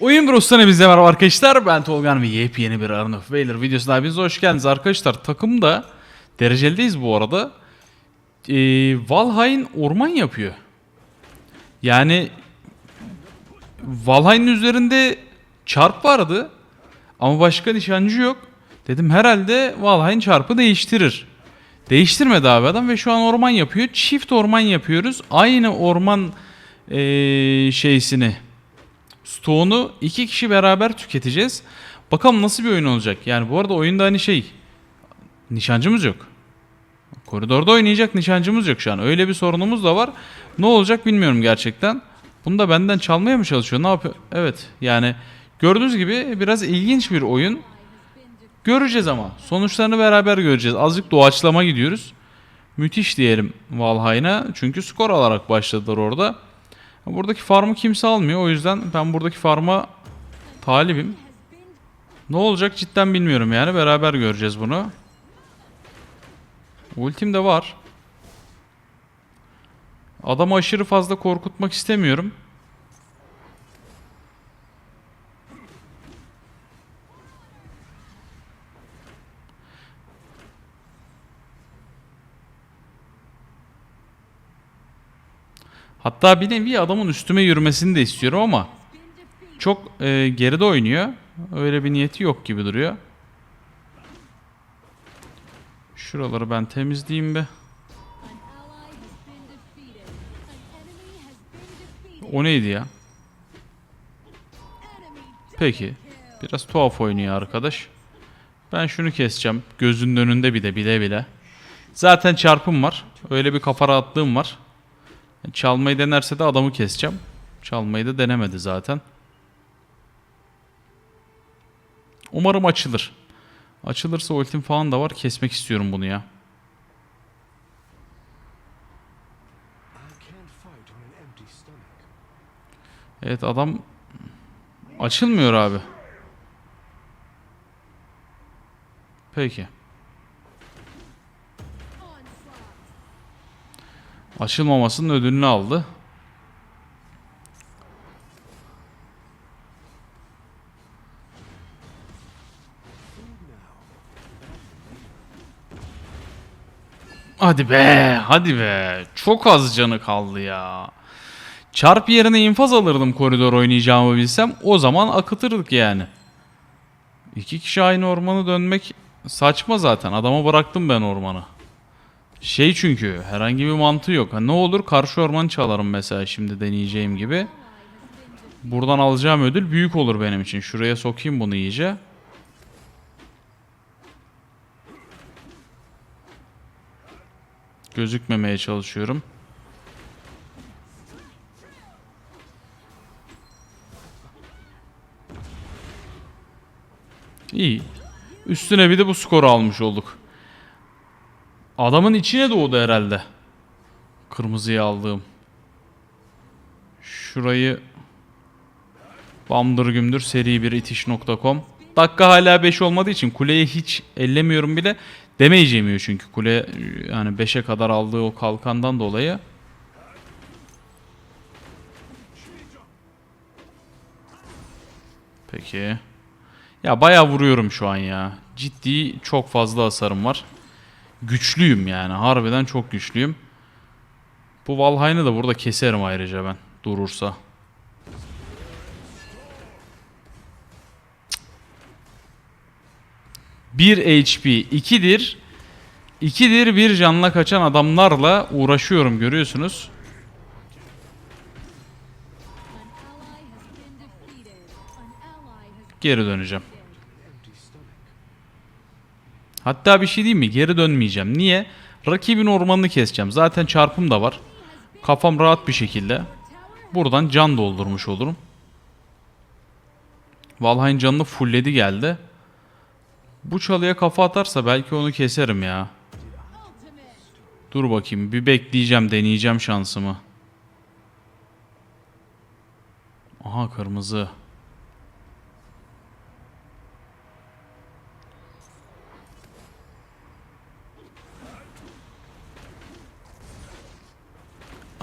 Oyun Bros'tan bizde merhaba arkadaşlar. Ben Tolgan ve yepyeni bir Arn of Valor videosuna hepiniz hoş geldiniz arkadaşlar. Takımda derecelideyiz bu arada. Ee, Valheim orman yapıyor. Yani Valheim'in üzerinde çarp vardı ama başka nişancı yok. Dedim herhalde Valheim çarpı değiştirir. Değiştirmedi abi adam ve şu an orman yapıyor. Çift orman yapıyoruz. Aynı orman ee, şeysini Stone'u iki kişi beraber tüketeceğiz. Bakalım nasıl bir oyun olacak. Yani bu arada oyunda hani şey nişancımız yok. Koridorda oynayacak nişancımız yok şu an. Öyle bir sorunumuz da var. Ne olacak bilmiyorum gerçekten. Bunu da benden çalmaya mı çalışıyor? Ne yapıyor? Evet yani gördüğünüz gibi biraz ilginç bir oyun. Göreceğiz ama. Sonuçlarını beraber göreceğiz. Azıcık doğaçlama gidiyoruz. Müthiş diyelim Valheim'a. Çünkü skor alarak başladılar orada. Buradaki farmı kimse almıyor. O yüzden ben buradaki farma talibim. Ne olacak cidden bilmiyorum yani. Beraber göreceğiz bunu. Ultim de var. Adamı aşırı fazla korkutmak istemiyorum. Hatta bir nevi adamın üstüme yürümesini de istiyorum ama çok e, geride oynuyor. Öyle bir niyeti yok gibi duruyor. Şuraları ben temizleyeyim be. O neydi ya? Peki. Biraz tuhaf oynuyor arkadaş. Ben şunu keseceğim. Gözünün önünde bir de bile bile. Zaten çarpım var. Öyle bir kafa rahatlığım var. Çalmayı denerse de adamı keseceğim. Çalmayı da denemedi zaten. Umarım açılır. Açılırsa ultim falan da var. Kesmek istiyorum bunu ya. Evet adam açılmıyor abi. Peki. Açılmamasının ödülünü aldı. Hadi be, hadi be. Çok az canı kaldı ya. Çarp yerine infaz alırdım koridor oynayacağımı bilsem. O zaman akıtırdık yani. İki kişi aynı ormanı dönmek saçma zaten. Adama bıraktım ben ormanı. Şey çünkü herhangi bir mantığı yok. Ha, ne olur karşı ormanı çalarım mesela şimdi deneyeceğim gibi. Buradan alacağım ödül büyük olur benim için. Şuraya sokayım bunu iyice. Gözükmemeye çalışıyorum. İyi. Üstüne bir de bu skoru almış olduk. Adamın içine doğdu herhalde. Kırmızıyı aldığım. Şurayı Bamdır gümdür seri bir itiş.com Dakika hala 5 olmadığı için kuleye hiç ellemiyorum bile. Demeyeceğimiyor çünkü kule yani 5'e kadar aldığı o kalkandan dolayı. Peki. Ya bayağı vuruyorum şu an ya. Ciddi çok fazla hasarım var. Güçlüyüm yani. Harbiden çok güçlüyüm. Bu Valheim'ı da burada keserim ayrıca ben. Durursa. Bir HP, ikidir. İkidir bir canla kaçan adamlarla uğraşıyorum görüyorsunuz. Geri döneceğim. Hatta bir şey diyeyim mi? Geri dönmeyeceğim. Niye? Rakibin ormanını keseceğim. Zaten çarpım da var. Kafam rahat bir şekilde. Buradan can doldurmuş olurum. Valheim canını fullledi geldi. Bu çalıya kafa atarsa belki onu keserim ya. Dur bakayım bir bekleyeceğim deneyeceğim şansımı. Aha kırmızı.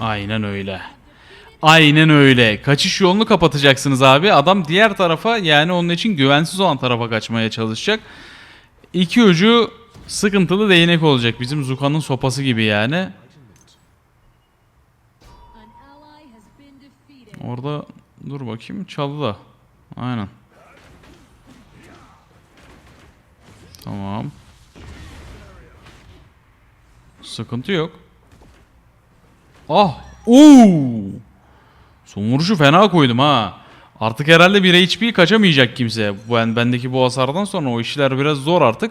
Aynen öyle. Aynen öyle. Kaçış yolunu kapatacaksınız abi. Adam diğer tarafa yani onun için güvensiz olan tarafa kaçmaya çalışacak. İki ucu sıkıntılı değnek olacak. Bizim Zuka'nın sopası gibi yani. Orada dur bakayım çaldı da. Aynen. Tamam. Sıkıntı yok. Ah! Oo! Son vuruşu fena koydum ha. Artık herhalde bir HP kaçamayacak kimse. Ben bendeki bu hasardan sonra o işler biraz zor artık.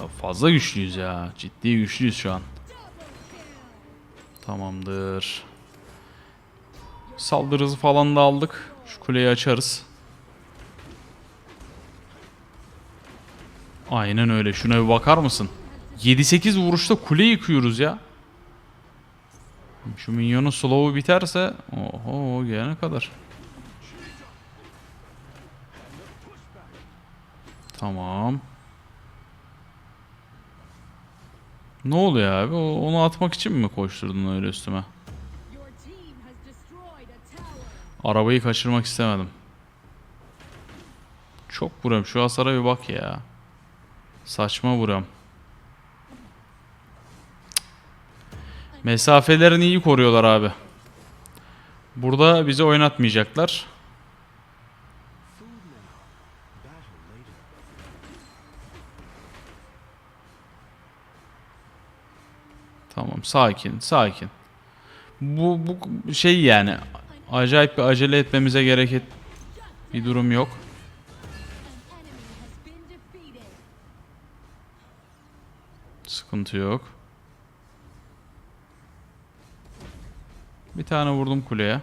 Ya fazla güçlüyüz ya. Ciddi güçlüyüz şu an. Tamamdır. Saldırı hızı falan da aldık. Şu kuleyi açarız. Aynen öyle. Şuna bir bakar mısın? 7-8 vuruşta kule yıkıyoruz ya. Şu minyonun slow'u biterse oho gelene kadar. Tamam. Ne oluyor abi? Onu atmak için mi koşturdun öyle üstüme? Arabayı kaçırmak istemedim. Çok vuruyorum. Şu hasara bir bak ya. Saçma vuruyorum. Mesafelerini iyi koruyorlar abi. Burada bizi oynatmayacaklar. Tamam sakin sakin. Bu, bu şey yani acayip bir acele etmemize gerek et bir durum yok. Sıkıntı yok. Bir tane vurdum kuleye.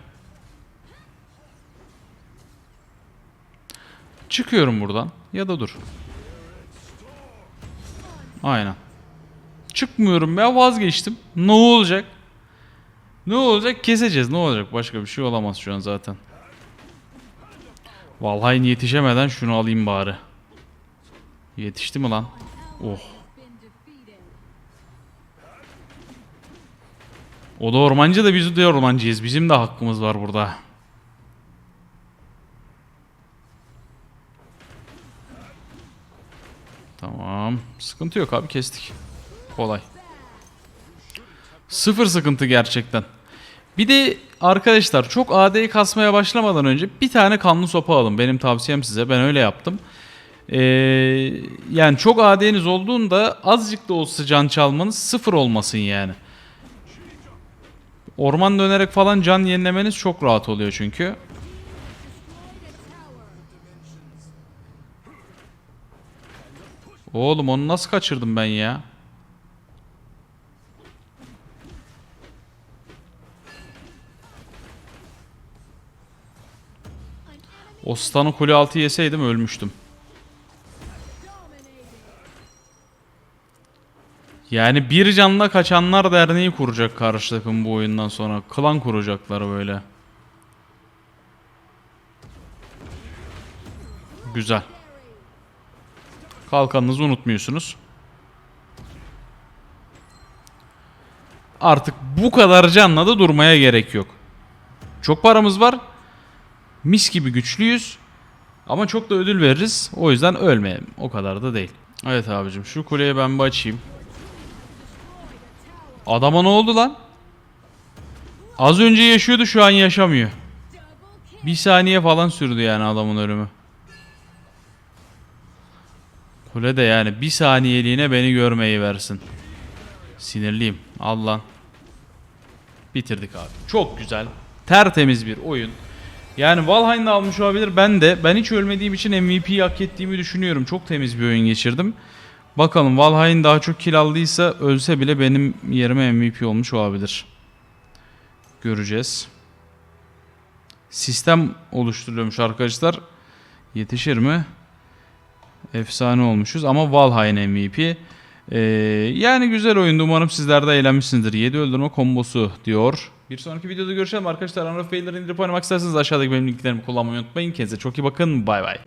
Çıkıyorum buradan. Ya da dur. Aynen. Çıkmıyorum ya vazgeçtim. Ne olacak? Ne olacak? Keseceğiz. Ne olacak? Başka bir şey olamaz şu an zaten. Vallahi yetişemeden şunu alayım bari. Yetişti mi lan? Oh. O da ormancı da biz de ormancıyız. Bizim de hakkımız var burada. Tamam. Sıkıntı yok abi kestik. Kolay. Sıfır sıkıntı gerçekten. Bir de arkadaşlar çok AD'yi kasmaya başlamadan önce bir tane kanlı sopa alın. Benim tavsiyem size. Ben öyle yaptım. Ee, yani çok AD'niz olduğunda azıcık da olsa can çalmanız sıfır olmasın yani. Orman dönerek falan can yenilemeniz çok rahat oluyor çünkü. Oğlum onu nasıl kaçırdım ben ya? O stun'ı kule altı yeseydim ölmüştüm. Yani bir canla kaçanlar derneği kuracak karşı takım bu oyundan sonra. Klan kuracaklar böyle. Güzel. Kalkanınızı unutmuyorsunuz. Artık bu kadar canla da durmaya gerek yok. Çok paramız var. Mis gibi güçlüyüz. Ama çok da ödül veririz. O yüzden ölmeyelim. O kadar da değil. Evet abicim şu kuleyi ben bir açayım. Adama ne oldu lan? Az önce yaşıyordu şu an yaşamıyor. Bir saniye falan sürdü yani adamın ölümü. Kule de yani bir saniyeliğine beni görmeyi versin. Sinirliyim. Al lan. Bitirdik abi. Çok güzel. Tertemiz bir oyun. Yani Valheim almış olabilir. Ben de. Ben hiç ölmediğim için MVP'yi hak ettiğimi düşünüyorum. Çok temiz bir oyun geçirdim. Bakalım Valheim daha çok kill aldıysa ölse bile benim yerime MVP olmuş olabilir. Göreceğiz. Sistem oluşturuyormuş arkadaşlar. Yetişir mi? Efsane olmuşuz ama Valheim MVP. Ee, yani güzel oyundu. Umarım sizler de eğlenmişsinizdir. 7 öldürme kombosu diyor. Bir sonraki videoda görüşelim arkadaşlar. Unreal Fail'leri indirip oynamak isterseniz aşağıdaki benim linklerimi kullanmayı unutmayın. Kendinize çok iyi bakın. Bay bay.